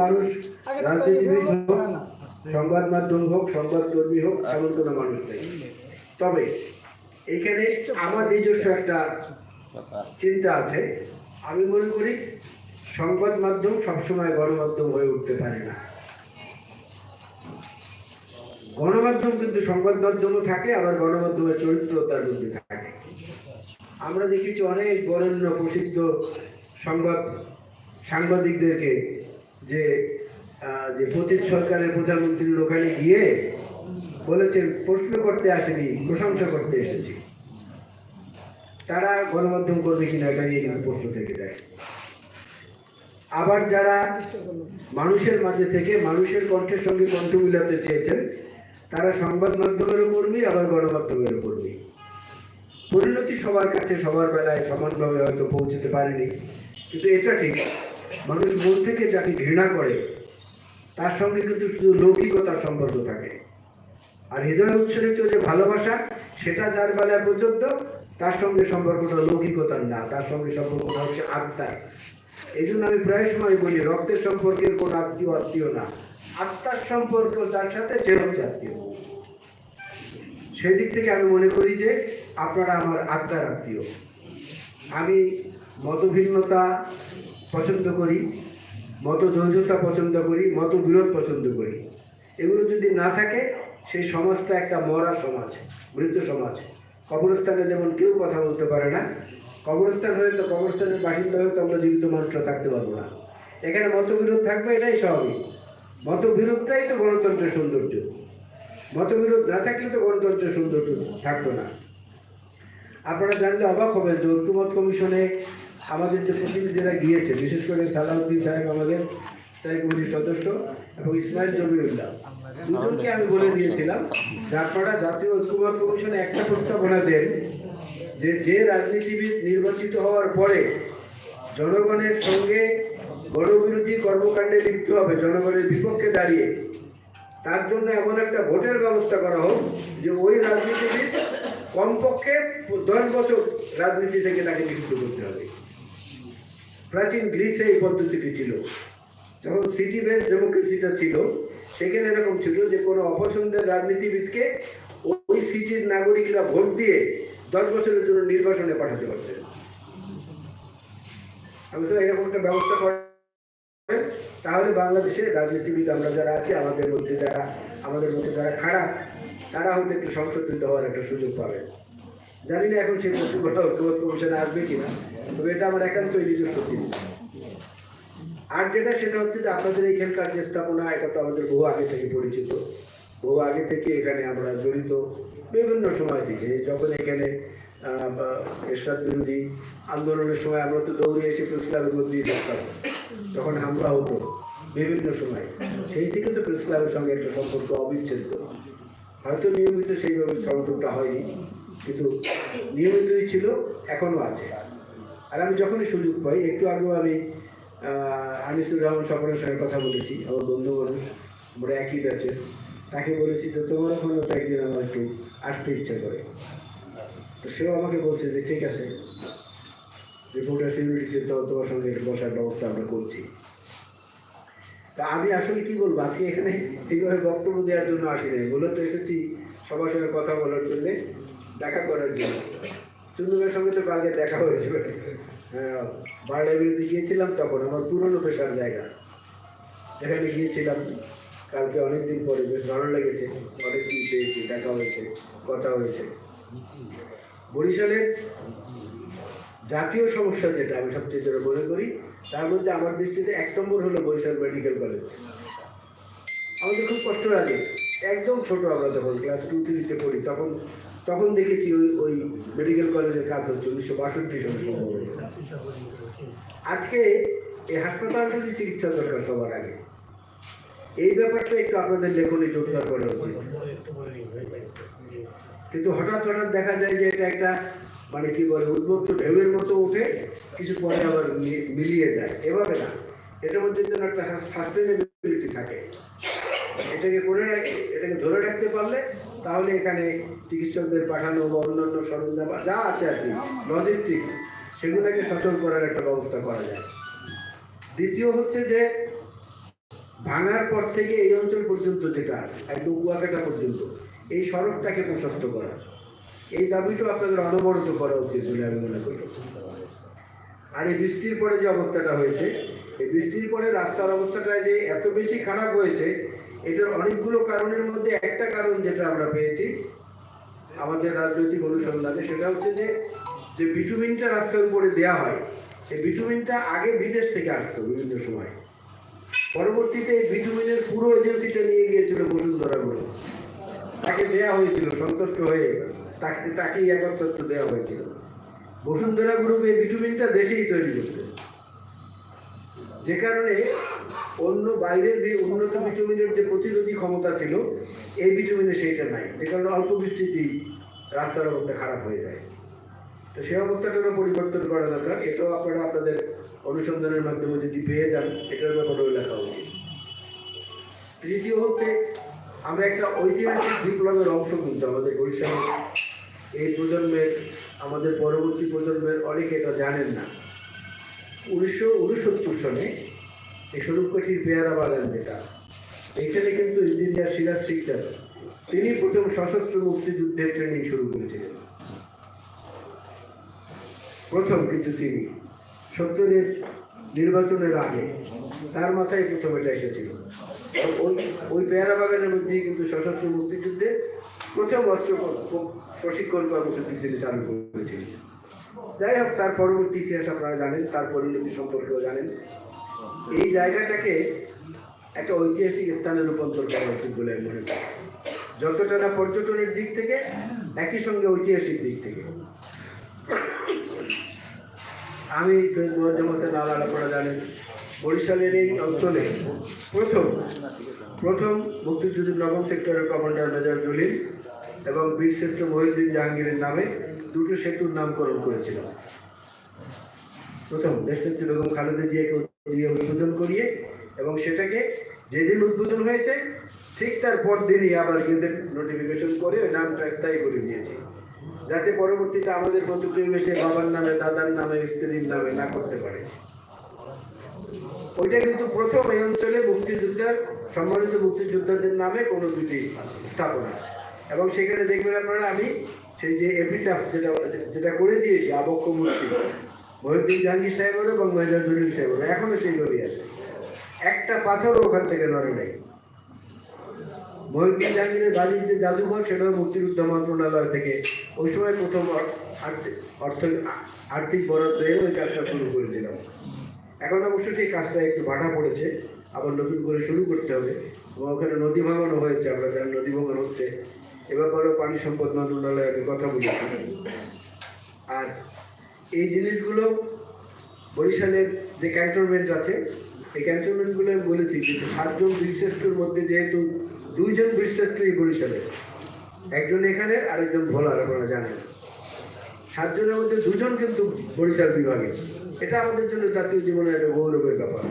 মানুষ রাজনীতিবিদ হোক সংবাদ মাধ্যম হোক সংবাদ কর্মী হোক এমন কোনো মানুষ নেই। তবে এখানে আমার নিজস্ব একটা চিন্তা আছে। আমি মনে করি সংবাদ মাধ্যম সবসময় গণমাধ্যম হয়ে উঠতে পারে না। গণমাধ্যম কিন্তু সংবাদ মাধ্যমও থাকে আবার গণমাধ্যমের চরিত্র তার মধ্যে থাকে। আমরা দেখেছি অনেক বরেণ্য প্রসিদ্ধ সংবাদ সাংবাদিকদেরকে যে যে পতিত সরকারের প্রধানমন্ত্রীর ওখানে গিয়ে বলেছেন, প্রশ্ন করতে আসেনি, প্রশংসা করতে এসেছি। তারা গণমাধ্যম করবে কিনা এটা নিয়ে কিন্তু প্রশ্ন থেকে যায়। আবার যারা মানুষের মাঝে থেকে মানুষের কণ্ঠের সঙ্গে কণ্ঠ মিলাতে চেয়েছেন, তারা সংবাদ মাধ্যমেরও কর্মী, আবার গণমাধ্যমেরও কর্মী। পরিণতি সবার কাছে সবার বেলায় সমানভাবে হয়তো পৌঁছতে পারেনি, কিন্তু এটা ঠিক। মানুষ মন থেকে যাকে ঘৃণা করে, তার সঙ্গে কিন্তু শুধু লৌকিকতার সম্পর্ক থাকে। আর হৃদয় উৎসরিত যে ভালোবাসা, সেটা যার বেলা পর্যন্ত তার সঙ্গে সম্পর্কটা লৌকিকতার না, তার সঙ্গে সম্পর্কটা হচ্ছে আত্মার। এই জন্য আমি প্রায় সময় বলি, রক্তের সম্পর্কের কোনো আত্মীয় আত্মীয় না। আত্মার সম্পর্ক তার সাথে সে হচ্ছে আত্মীয় সেই দিক থেকে আমি মনে করি যে, আপনারা আমার আত্মার আত্মীয়। আমি মতভিন্নতা পছন্দ করি, মত মতদ্বৈধতা পছন্দ করি মতবিরোধ পছন্দ করি। এগুলো যদি না থাকে, সেই সমাজটা একটা মরা সমাজ, মৃত সমাজ। কবরস্থানে যেমন কেউ কথা বলতে পারে না, কবরস্থান হয়ে তো কবরস্থানের বাসিন্দা হয়ে তো আমরা জীবিত মানুষরা থাকতে পারব না। এখানে মতবিরোধ থাকবে এটাই স্বাভাবিক। মতবিরোধটাই তো গণতন্ত্রের সৌন্দর্য। মতবিরোধ না থাকলে তো গণতন্ত্রের সৌন্দর্য থাকতো না। আপনারা জানলে অবাক হবেন যে ঐক্যমত কমিশনে আমাদের যে প্রতিনিধিরা গিয়েছে, বিশেষ করে সালাউদ্দিন সাহেব আমাদের স্থায়ী কমিটির সদস্য এবং ইসমাইল জমিউল্লাহ, দুজনকে আমি বলে দিয়েছিলাম আপনারা জাতীয় ঐক্যমত কমিশনে একটা প্রস্তাবনা দেন যে যে রাজনীতিবিদ নির্বাচিত হওয়ার পরে জনগণের সঙ্গে গণবিরোধী কর্মকাণ্ডে লিপ্ত হবে, জনগণের বিপক্ষে দাঁড়িয়ে, তার জন্য এমন একটা ভোটের ব্যবস্থা করা হোক যে ওই রাজনীতিবিদ কমপক্ষে দশ বছর রাজনীতি থেকে তাকে নিষিদ্ধ করতে হবে। প্রাচীন গ্রিসে এই পদ্ধতিটি ছিল। যখন সিটি বেস ডেমোক্রেসিটা ছিল, সেখানে এরকম ছিল যে কোনো অপছন্দের রাজনীতিবিদকে ওই সিটির নাগরিকরা ভোট দিয়ে দশ বছরের জন্য নির্বাচনে পাঠাতে পারতেন। আমি তো এরকম একটা ব্যবস্থা করেন। তাহলে বাংলাদেশের রাজনীতিবিদ আমরা যারা আছি, আমাদের মধ্যে যারা, আমাদের মধ্যে যারা খারাপ, তারা হয়তো একটু সংশোধিত হওয়ার একটা সুযোগ পাবে জানি না এখন সেই প্রতিকূলতা ঐক্যবদ্ধ কমিশনে আসবে কিনা। তবে এটা আমার একান্তই নিজস্ব চিন্তা আর যেটা সেটা হচ্ছে যে আপনাদের এইখানকার যে স্থাপনা, এটা তো আমাদের বহু আগে থেকে পরিচিত। বহু আগে থেকে এখানে আমরা জড়িত বিভিন্ন সময় থেকে। যখন এখানে এরশাদ বিরোধী আন্দোলনের সময় আমরা তো দৌড়ে এসে প্রেস ক্লাবের মধ্যেই থাকতাম। তখন হামলা হতো বিভিন্ন সময়। সেই থেকে তো প্রেস ক্লাবের সঙ্গে একটা সম্পর্ক অবিচ্ছেদ্য। হয়তো নিয়মিত সেইভাবে সংযোগটা হয়নি, কিন্তু নিয়মিতই ছিল, এখনও আছে। আর আমি যখনই সুযোগ পাই, একটু আগেও আমি আনিসুর রহমান স্বপনের সঙ্গে কথা বলেছি, আমার বন্ধু মানুষ, আমরা একই আছে তাকে বলেছি যে তোমার ওখানে তো একদিন আমার একটু আসতে ইচ্ছা করে। তো সেও আমাকে বলছে যে, ঠিক আছে রিপোর্টার সিকিউরিটিতে তো তোমার সঙ্গে একটু বসার ব্যবস্থা আমরা করছি। তা আমি আসলে কি বলব, আজকে এখানে ঠিকভাবে বক্তব্য দেওয়ার জন্য আসি নাই বলে তো এসেছি সবার সঙ্গে কথা বলার জন্যে, দেখা করার জন্য। চুন্দুমের সঙ্গে তো কালকে দেখা হয়েছিল। হ্যাঁ বার্লা বিরুদ্ধে গিয়েছিলাম তখন, আমার পুরনো পেশার জায়গা। এখানে গিয়েছিলাম কালকে অনেকদিন পরে, বেশ ভালো লেগেছে। অনেক দিন পেয়েছি, দেখা হয়েছে, কথা হয়েছে। বরিশালের জাতীয় সমস্যা যেটা আমি সবচেয়ে যেটা মনে করি, তার মধ্যে আমার দৃষ্টিতে এক নম্বর হলো বরিশাল মেডিকেল কলেজ। আমাদের খুব কষ্ট লাগে। একদম ছোট আমরা যখন, ক্লাস টু থ্রিতে পড়ি, তখন তখন দেখেছি ওই ওই মেডিকেল কলেজের কাজ হচ্ছে, উনিশশো বাষট্টি সালে। আজকে এই হাসপাতালটারই চিকিৎসা দরকার সবার আগে, এই ব্যাপারটা একটু আপনাদের লেখনে জোরদার করা উচিত। কিন্তু হঠাৎ হঠাৎ দেখা যায় যে এটা একটা মানে কি বলে উদ্ভক্ত ঢেউয়ের মতো উঠে কিছু পরে আবার মিলিয়ে যায়। এভাবে না, এটার মধ্যে যেন একটা সাস্টেনেবিলিটি থাকে। এটাকে করে রাখ, এটাকে ধরে রাখতে পারলে তাহলে এখানে চিকিৎসকদের পাঠানো বা অন্যান্য সরঞ্জাম যা আছে আর কি লজিস্টিক্স সেগুলোকে সচল করার একটা ব্যবস্থা করা যায়। দ্বিতীয় হচ্ছে যে, ভাঙার পর থেকে এই অঞ্চল পর্যন্ত যেটা একদম কুয়াকাটা পর্যন্ত, এই সড়কটাকে প্রশস্ত করা। এই দাবিটাও আপনাদের অনবরত করা উচিত বলে আমি মনে করি। আর এই বৃষ্টির পরে যে অবস্থাটা হয়েছে, এই বৃষ্টির পরে রাস্তার অবস্থাটা যে এত বেশি খারাপ হয়েছে এটার অনেকগুলো কারণের মধ্যে একটা কারণ যেটা আমরা পেয়েছি আমাদের রাজনৈতিক অনুসন্ধানে, সেটা হচ্ছে যে যে বিটুমিনটা রাস্তার উপরে দেয়া হয়, এই বিটুমিনটা আগে বিদেশ থেকে আসতো বিভিন্ন সময়। পরবর্তীতে এই বিটুমিনের পুরো এজেন্সিটা নিয়ে গিয়েছিল বসুন্ধরা গ্রুপ তাকে দেয়া হয়েছিল, সন্তুষ্ট হয়ে তাকে, তাকেই একত্রত্ব দেওয়া হয়েছিল। বসুন্ধরা গ্রুপ এই বিটুমিনটা দেশেই তৈরি করছে। যে কারণে অন্য বাইরের যে উন্নত ভিটামিনের যে প্রতিরোধী ক্ষমতা ছিল, এই ভিটামিনে সেইটা নাই। যে কারণে অল্প বৃষ্টিতেই রাস্তার অবস্থা খারাপ হয়ে যায়। তো সেই অবস্থাটারও পরিবর্তন করা দরকার। এটাও আপনারা আপনাদের অনুসন্ধানের মাধ্যমে যদি পেয়ে যান, এটার ব্যাপারেও লেখা উচিত। তৃতীয় হচ্ছে, আমরা একটা ঐতিহাসিক বিপ্লবের অংশ কিন্তু আমাদের বরিশাল। এই প্রজন্মের, আমাদের পরবর্তী প্রজন্মের অনেকে এটা জানেন না। উনিশশো উনসত্তর সনে এই স্বরূপকাঠির পেয়ারা বাগান যেটা, এখানে কিন্তু ইঞ্জিনিয়ার সিরাজ সিকদার, তিনি প্রথম সশস্ত্র মুক্তিযুদ্ধের ট্রেনিং শুরু করেছিলেন। প্রথম কিন্তু তিনি সত্তরের নির্বাচনের আগে তার মাথায় প্রথম এটা এসেছিল। ওই ওই পেয়ারা বাগানের মধ্যেই কিন্তু সশস্ত্র মুক্তিযুদ্ধে প্রথম অস্ত্র প্রশিক্ষণ কর্মসূচি তিনি চালু করেছিলেন। যাই হোক, তার পরবর্তী ইতিহাস আপনারা জানেন, তার পরিণতি সম্পর্কেও জানেন। এই জায়গাটাকে একটা ঐতিহাসিক স্থানে রূপান্তর করা উচিত বলে আমি মনে করি। যতটা না পর্যটনের দিক থেকে, একই সঙ্গে ঐতিহাসিক দিক থেকে। আমি মোয়াজ্জেম লাল আপনারা জানেন। বরিশালের এই অঞ্চলে প্রথম প্রথম মুক্তিযুদ্ধের নবম সেক্টরের কমান্ডার মেজর জলিল এবং বীরশ্রেষ্ঠ মহিউদ্দিন জাহাঙ্গীরের নামে দুটো সেতুর নামকরণ করেছিল প্রথম, দেশনেত্রী বেগম খালেদা জিয়াকে দিয়ে উদ্বোধন করিয়ে এবং সেটাকে যেদিন উদ্বোধন হয়েছে, ঠিক তার পর দিনই আবার গেজেট নোটিফিকেশন করে ওই নামটা স্থায়ী করে দিয়েছে। যাতে পরবর্তীতে আমাদের এসে বাবার নামে, দাদার নামে, স্ত্রীর নামে না করতে পারে। ওইটা কিন্তু প্রথম এই অঞ্চলে মুক্তিযোদ্ধার, সম্মানিত মুক্তিযোদ্ধাদের নামে কোনো দুটি স্থাপনা। এবং সেখানে দেখবেন আপনারা, আমি সেই যে এপিটাফ যেটা যেটা করে দিয়েছি, আবক্ষ মূর্তি, মহিউদ্দিন জাহাঙ্গীর সাহেবের এবং মেজর জলিল সাহেবের এখনও সেইভাবেই আছে। একটা পাথরও ওখান থেকে নড়ে নাই। মহিউদ্দিন জাহাঙ্গীরের বাড়ির যে জাদুঘর, সেটাও মুক্তিযুদ্ধ মন্ত্রণালয় থেকে ওই সময় প্রথম অর্থ, আর্থিক বরাদ্দ এনে ওই কাজটা শুরু করেছিলাম। এখন অবশ্য সেই কাজটা একটু ভাটা পড়েছে, আবার নতুন করে শুরু করতে হবে। এবং ওখানে নদী ভাঙানো হয়েছে, আমরা জানি নদী ভাঙানো হচ্ছে। এ ব্যাপারেও পানি সম্পদ মন্ত্রণালয়ে আমি কথা বলেছি আর এই জিনিসগুলো বরিশালের যে ক্যান্টনমেন্ট আছে, এই ক্যান্টনমেন্টগুলো আমি বলেছি কিন্তু সাতজন বীরশ্রেষ্ঠর মধ্যে যেহেতু দুইজন বীরশ্রেষ্ঠ এই বরিশালের একজন এখানে আরেকজন ভোলার, আপনারা জানেন। সাতজনের মধ্যে দুজন কিন্তু বরিশাল বিভাগে। এটা আমাদের জন্য জাতীয় জীবনের একটা গৌরবের ব্যাপার।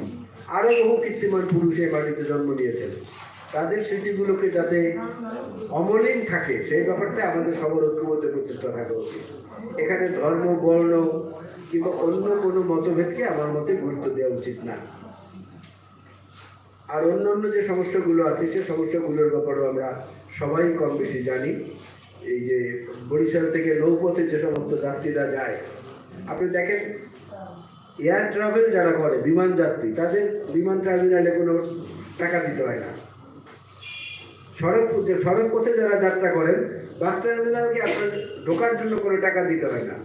আরও বহু কীর্তিমান পুরুষ এই মাটিতে জন্ম নিয়েছেন। তাদের স্মৃতিগুলোকে যাতে অমলিন থাকে, সেই ব্যাপারটা আমাদের সবার ঐক্যবদ্ধ প্রচেষ্টা থাকা উচিত। এখানে ধর্ম, বর্ণ কিংবা অন্য কোনো মতভেদকে আমার মতে গুরুত্ব দেওয়া উচিত না। আর অন্যান্য যে সমস্যাগুলো আছে, সে সমস্যাগুলোর ব্যাপারেও আমরা সবাই কম বেশি জানি। এই যে বরিশাল থেকে নৌপথে যে সমস্ত যাত্রীরা যায়, আপনি দেখেন এয়ার ট্রাভেল যারা করে, বিমান যাত্রী, তাদের বিমান টার্মিনালে কোনো টাকা দিতে হয় না। সড়ক সড়ক পথে যারা যাত্রা করেন বাস টার্মিনালকে আপনার ঢোকার জন্য কোনো টাকা দিতে হয় না?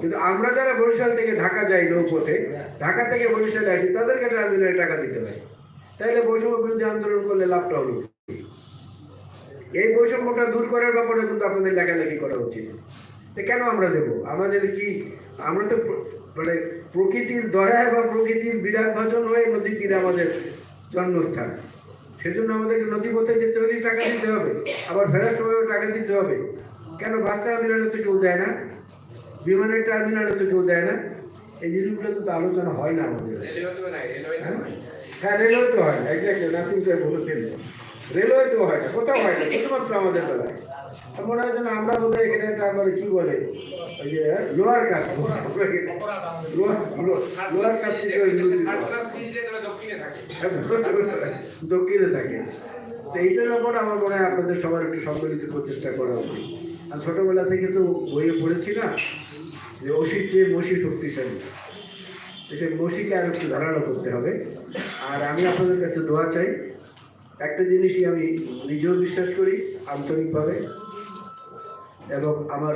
কিন্তু আমরা যারা বরিশাল থেকে ঢাকা যাই নৌপথে, ঢাকা থেকে বরিশালে আসি তাদেরকে টার্মিনালে টাকা দিতে হয়। তাহলে বৈষম্য বিরুদ্ধে আন্দোলন করলে লাভটা হলো এই বৈষম্যটা দূর করার ব্যাপারে কিন্তু আপনাদের লেখালেখি করা উচিত। তো কেন আমরা দেবো? আমাদের কি আমরা তো মানে প্রকৃতির দয়ায় বা প্রকৃতির বিরাট ভাজন হয়ে নদী তীরে আমাদের জন্মস্থান। সেজন্য আমাদেরকে নদীপথে যেতে হলে টাকা দিতে হবে আবার ফেরার সময়ও টাকা দিতে হবে। কেন বাস টার্মিনালে তো কেউ দেয় না? বিমানের টার্মিনালে তো কেউ দেয় না? এই জিনিসগুলো কিন্তু আলোচনা হয় না আমাদের। হ্যাঁ? হ্যাঁ। রেলওয়ে তো হয় না এক্স্যাক্টলি নাথিং বলেছেন রেলওয়েতেও হয় না কোথাও হয় না শুধুমাত্র আমাদের বেলায়। মনে হয় যেন আমরা বোধহয় এখানে একটা আবার কি বলে ওই যে লোয়ার লোয়ার কাস্ট থেকে ওই দক্ষিণে থাকে। তো এইটার ব্যাপারে আমার মনে হয় আপনাদের সবার একটু সম্মিলিত প্রচেষ্টা করা উচিত। আর ছোটবেলা থেকে তো বইয়ে পড়েছি না যে অসির চেয়ে মসি শক্তিশালী। সেই মসিকে আর একটু ধারালো করতে হবে। আর আমি আপনাদের কাছে দোয়া চাই একটা জিনিসই আমি নিজেও বিশ্বাস করি, আন্তরিকভাবে। এবং আমার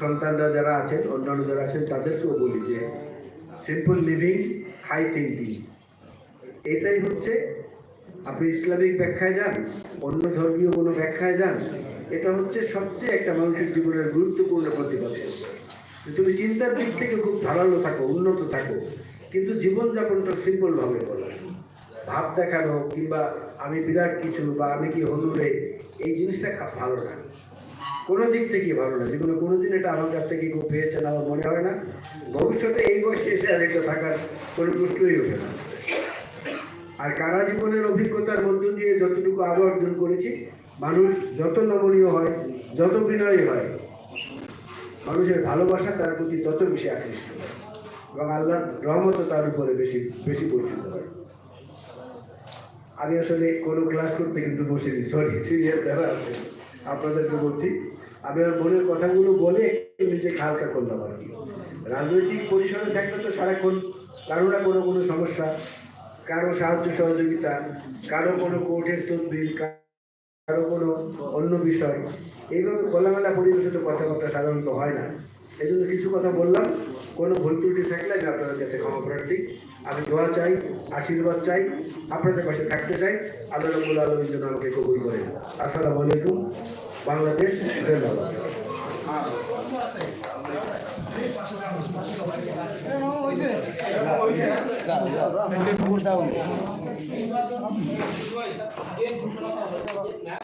সন্তানরা যারা আছেন, অন্যান্য যারা আছেন, তাদেরকেও বলি যে সিম্পল লিভিং হাই থিঙ্কিং এটাই হচ্ছে, আপনি ইসলামিক ব্যাখ্যায় যান, অন্য ধর্মীয় কোনো ব্যাখ্যায় যান, এটা হচ্ছে সবচেয়ে একটা মানুষের জীবনের গুরুত্বপূর্ণ প্রতিপাদ্য। যে তুমি চিন্তার দিক থেকে খুব ধারালো থাকো, উন্নত থাকো, কিন্তু জীবনযাপনটা সিম্পলভাবে বলো ভাব দেখানো কিংবা আমি বিরাট কিছু বা আমি কি হলুরে এই জিনিসটা ভালো না কোনো দিক থেকে ভালো না, জীবনে কোনোদিন এটা আমার কাছ থেকে কেউ পেয়েছেন আমার মনে হয় না। ভবিষ্যতে এই বয়সে এসে আর এটা থাকার কোনো প্রশ্নই ওঠে না। আর কারা জীবনের অভিজ্ঞতার মধ্য দিয়ে যতটুকু আলো অর্জন করেছি, মানুষ যত নমনীয় হয়, যত বিনয়ী হয়, মানুষের ভালোবাসা তার প্রতি তত বেশি আকৃষ্ট হয়। এবং আল্লাহর রহমতও তার উপরে বেশি বেশি বর্ষিত হয়। আমি আসলে কোনো ক্লাস করতে কিন্তু বসে বসিনি সরি সিরিয়াস যারা আছে আপনাদেরকে বলছি, আমি আমার মনের কথাগুলো বলে নিজেকে হালকা করলাম আর কি। রাজনৈতিক পরিসরে থাকলে তো সারাক্ষণ কারও না কোনো কোনো সমস্যা, কারও সাহায্য সহযোগিতা, কারও কোনো কোর্টের তদবির, কারও কোনো অন্য বিষয়। এইভাবে খোলামেলা পরিবেশে তো কথাবার্তা সাধারণত হয় না। এই জন্য কিছু কথা বললাম। কোনো ভুল ত্রুটি থাকলে আমি আপনাদের কাছে ক্ষমা প্রার্থী। আমি দোয়া চাই, আশীর্বাদ চাই, আপনাদের পাশে থাকতে চাই। আল্লাহ রবুল আলমীর জন্য আমাকে কবুল করেন। আসসালামু আলাইকুম। বাংলাদেশ জিন্দাবাদ